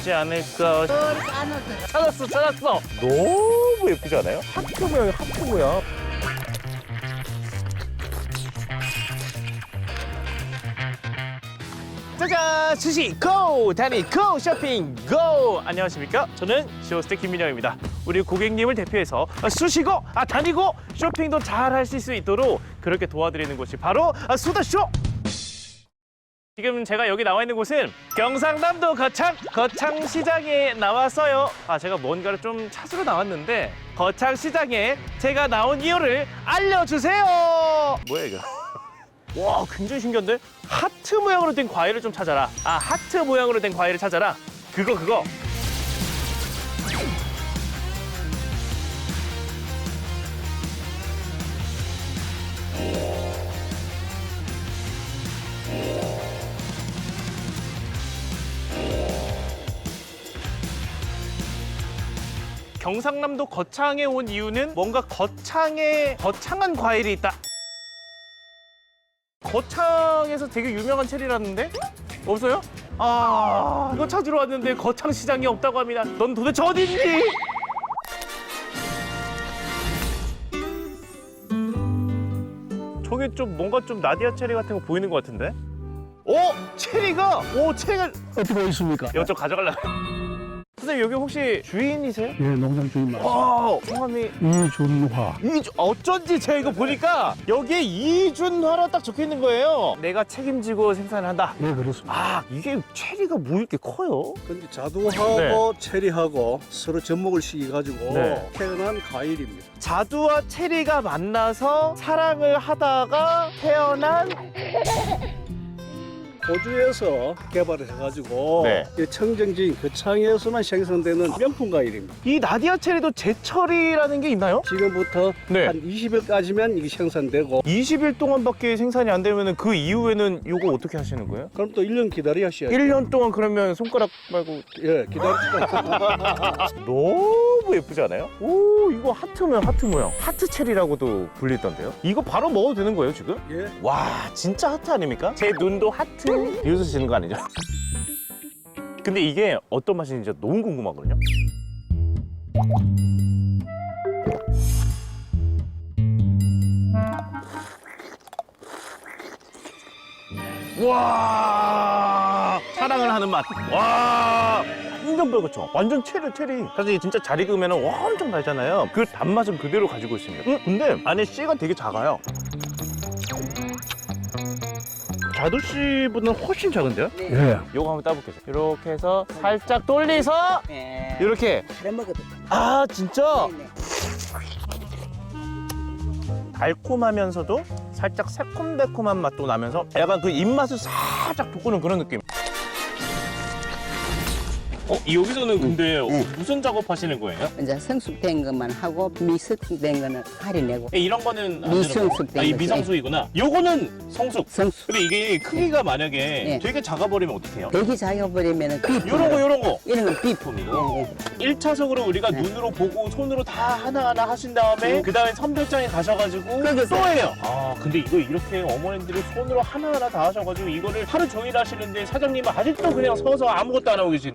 되지 않을까. 찾았어, 찾았어. 너무 예쁘지 않아요? 하트 모양, 하트 모양. 짜잔! 스시 고! 다니 고! 쇼핑 고! 안녕하십니까? 저는 시오스테 김민영입니다. 우리 고객님을 대표해서 수시고, 아, 다니고, 쇼핑도 잘 하실 수 있도록 그렇게 도와드리는 곳이 바로 아, 수다쇼! 지금 제가 여기 나와 있는 곳은 경상남도 거창 거창 시장에 나왔어요. 아 제가 뭔가를 좀 찾으러 나왔는데 거창 시장에 제가 나온 이유를 알려주세요. 뭐야 이거? 와 굉장히 신기한데 하트 모양으로 된 과일을 좀 찾아라. 아 하트 모양으로 된 과일을 찾아라. 그거 그거. 경상남도 거창에 온 이유는 뭔가 거창에 거창한 과일이 있다. 거창에서 되게 유명한 체리라는데 없어요? 아 이거 찾으러 왔는데 거창 시장이 없다고 합니다. 넌 도대체 어디 있니? 저기 좀 뭔가 좀 나디아 체리 같은 거 보이는 것 같은데? 오 체리가 오 체리가 어떻게 보이십니까? 이거 좀 가져갈라. 선생님 여기 혹시 주인이세요? 예, 농장 주인 맞습니다. 어 성함이 이준화. 이준 어쩐지 제가 이거 보니까 여기에 이준화라 딱 적혀 있는 거예요. 내가 책임지고 생산한다. 예, 그렇습니다. 아 이게 체리가 뭐 이렇게 커요? 근데 자두하고 체리하고 서로 접목을 시켜가지고 네. 태어난 과일입니다. 자두와 체리가 만나서 사랑을 하다가 태어난 호주에서 개발을 해가지고 네. 이 청정지인 거창에서만 생산되는 명품 과일입니다. 이 나디아 체리도 제철이라는 게 있나요? 지금부터 네. 한 20일까지면 이게 생산되고 20일 동안밖에 생산이 안 되면 그 이후에는 이거 어떻게 하시는 거예요? 그럼 또 1년 기다려야셔야죠. 1년 동안 그러면 손가락 말고 예, 기다리시다. 너무 예쁘지 않아요? 오 이거 하트 모양 하트 모양 하트 체리라고도 불리던데요? 이거 바로 먹어도 되는 거예요 지금? 예. 와 진짜 하트 아닙니까? 제 눈도 하트 비웃으시는 거 아니죠? 근데 이게 어떤 맛인지 너무 궁금하거든요 와 사랑을 하는 맛. 와 완전 별그쵸 완전 체리 체리. 사실 진짜 잘 익으면 엄청 달잖아요. 그 단맛은 그대로 가지고 있습니다. 음, 근데 안에 씨가 되게 작아요. 자두 씨보다는 훨씬 작은데요? 예. 요거 한번 따볼게요. 이렇게 해서 살짝 돌리서 네. 이렇게. 먹어도 아 진짜 네. 달콤하면서도 살짝 새콤달콤한 맛도 나면서 약간 그 입맛을 살짝 돋구는 그런 느낌. 어 여기서는 근데 무슨 작업하시는 거예요? 이제 성숙된 것만 하고 미숙된 거는 가려내고 이런 거는 안 미성숙 거고. 아, 이 거지. 미성숙이구나. 요거는 성숙. 성숙 근데 이게 크기가 만약에 네. 되게 작아 버리면 어떡해요? 대기 작아버리면은 비프 요런 거 요런 거. 이런 건 비프 이거? 예, 예. 일차적으로 우리가 네. 눈으로 보고 손으로 다 하나하나 하신 다음에 그 다음에 선별장에 가셔가지고 거기서. 또 해요. 아 근데 이거 이렇게 어머님들이 손으로 하나하나 다 하셔가지고 이거를 하루 종일 하시는데 사장님은 아직도 그냥 서서 아무것도 안 하고 계신.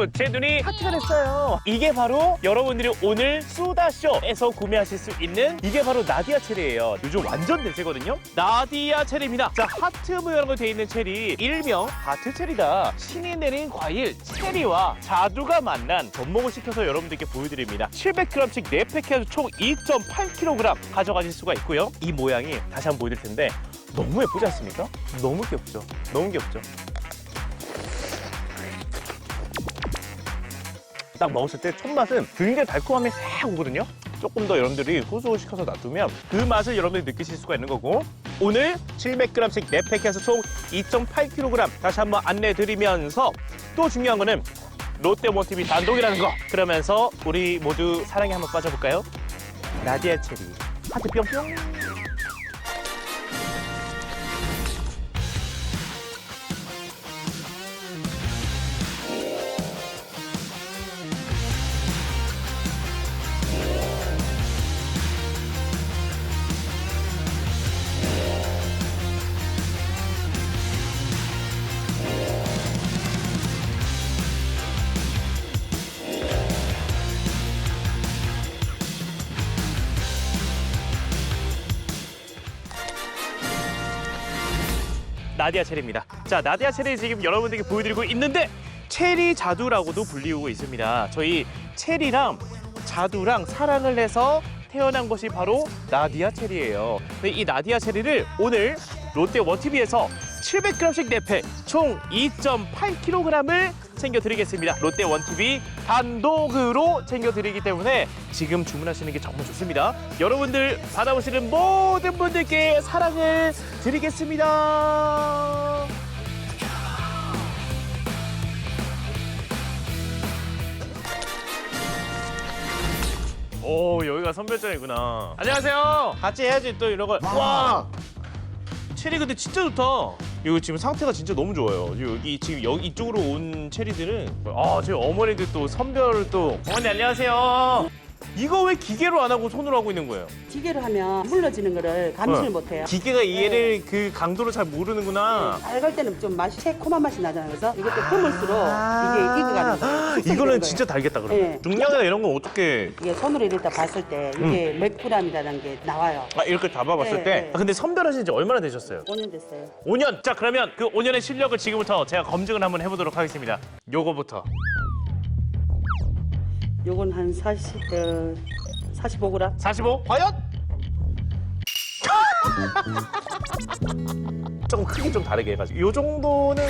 오, 제 눈이 하트가 됐어요. 이게 바로 여러분들이 오늘 수다쇼에서 구매하실 수 있는 이게 바로 나디아 체리예요. 요즘 완전 대세거든요. 나디아 체리입니다. 자, 하트 모양으로 되어 있는 체리, 일명 하트 체리다. 신이 내린 과일 체리와 자두가 만난 접목을 시켜서 여러분들께 보여드립니다. 700g씩 4팩 해서 총 2.8kg 가져가실 수가 있고요. 이 모양이 다시 한번 보여드릴 텐데 너무 예쁘지 않습니까? 너무 귀엽죠? 너무 귀엽죠? 딱 먹었을 때 첫 맛은 굉장히 달콤함이 싹 오거든요. 조금 더 여러분들이 후수시켜서 놔두면 그 맛을 여러분들이 느끼실 수가 있는 거고 오늘 700g씩 4팩 해서 총 2.8kg 다시 한번 안내해 드리면서 또 중요한 거는 롯데모티비 단독이라는 거 그러면서 우리 모두 사랑에 한번 빠져볼까요? 나디아 체리 하트 뿅뿅 나디아 체리입니다. 자, 나디아 체리 지금 여러분들께 보여드리고 있는데 체리 자두라고도 불리우고 있습니다. 저희 체리랑 자두랑 사랑을 해서 태어난 것이 바로 나디아 체리예요. 이 나디아 체리를 오늘 롯데 원티비에서 700g씩 내패 총 2.8kg을 챙겨드리겠습니다. 롯데 원티비 단독으로 챙겨드리기 때문에 지금 주문하시는 게 정말 좋습니다. 여러분들 받아보시는 모든 분들께 사랑을 드리겠습니다. 오 여기가 선별장이구나. 안녕하세요. 같이 해야지 또 이런 걸. 와 체리 근데 진짜 좋다. 이거 지금 상태가 진짜 너무 좋아요. 여기 지금 여기 이쪽으로 온 체리들은 아 저희 어머니들 또 선별 또 어머니 안녕하세요. 이거 왜 기계로 안 하고 손으로 하고 있는 거예요? 기계로 하면 물러지는 거를 감지를 네. 못해요. 기계가 얘를 그 강도를 잘 모르는구나. 알갈 때는 좀 맛이 새콤한 맛이 나잖아요. 그래서 이것도 흐물수록 이게 익어가는 거예요. 숙성이 되는 이거는 거예요. 진짜 달겠다 그러면. 네. 중량이나 이런 건 어떻게? 이게 손으로 이렇게 봤을 때 이게 몇 g이라는 게 나와요. 아 이렇게 잡아봤을 네, 때. 네. 아, 근데 선별하신 지 얼마나 되셨어요? 5년 됐어요. 5년. 자 그러면 그 5년의 실력을 지금부터 제가 검증을 한번 해보도록 하겠습니다. 요거부터. 요건 한 40, 어, 45g. 45 과연? 조금 크기 좀 다르게 해가지고 요 정도는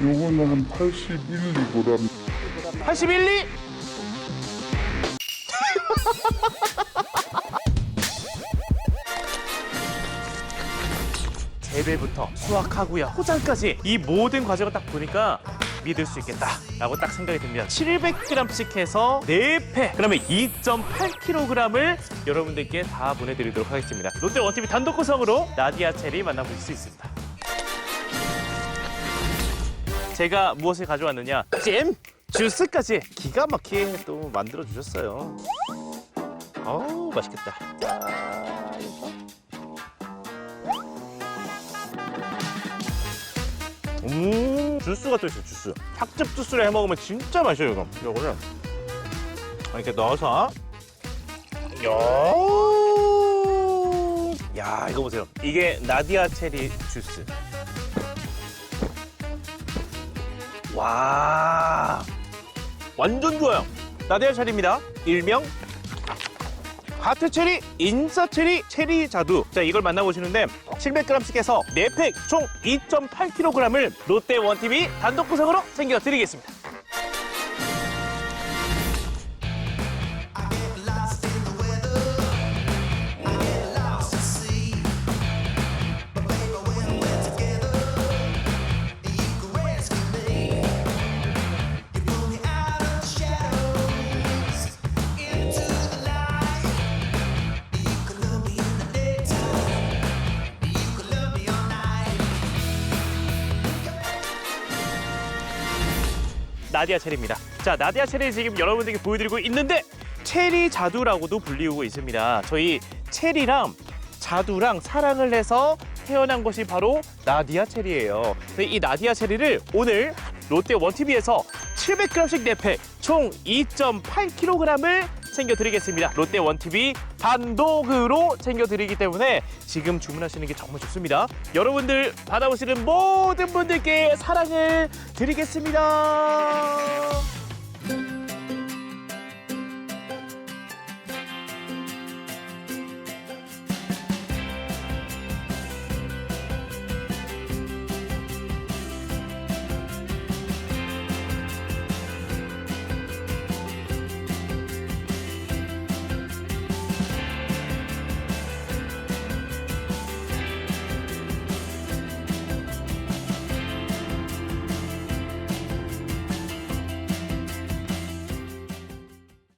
요거는 81, 2g. 81, 2 재배부터 수확하고요 포장까지 이 모든 과정을 딱 보니까 믿을 수 있겠다라고 딱 생각이 듭니다. 700g씩 해서 4팩 그러면 2.8kg을 여러분들께 다 보내드리도록 하겠습니다. 롯데 원TV 단독 구성으로 나디아 체리 만나보실 수 있습니다. 제가 무엇을 가져왔느냐? 잼, 주스까지 기가 막히게 또 만들어 주셨어요. 어우 맛있겠다. 음, 주스가 또 있어요, 주스. 탁즙 주스를 해 먹으면 진짜 맛있어요, 이거. 이거를 이렇게 넣어서. 야, 야, 이거 보세요. 이게 나디아 체리 주스. 와 완전 좋아요 나디아 체리입니다 일명 하트 체리, 인싸 체리, 체리 자두. 자 이걸 만나보시는데 700g씩 해서 4팩 총 2.8kg을 롯데 원TV 단독 구성으로 챙겨드리겠습니다 나디아 체리입니다. 자, 나디아 체리 지금 여러분들께 보여드리고 있는데 체리 자두라고도 불리우고 있습니다. 저희 체리랑 자두랑 사랑을 해서 태어난 것이 바로 나디아 체리예요. 이 나디아 체리를 오늘 롯데 원티비에서 700g씩 내패 총 2.8kg을 챙겨드리겠습니다. 롯데 원티비 단독으로 챙겨드리기 때문에 지금 주문하시는 게 정말 좋습니다. 여러분들 받아보시는 모든 분들께 사랑을 드리겠습니다.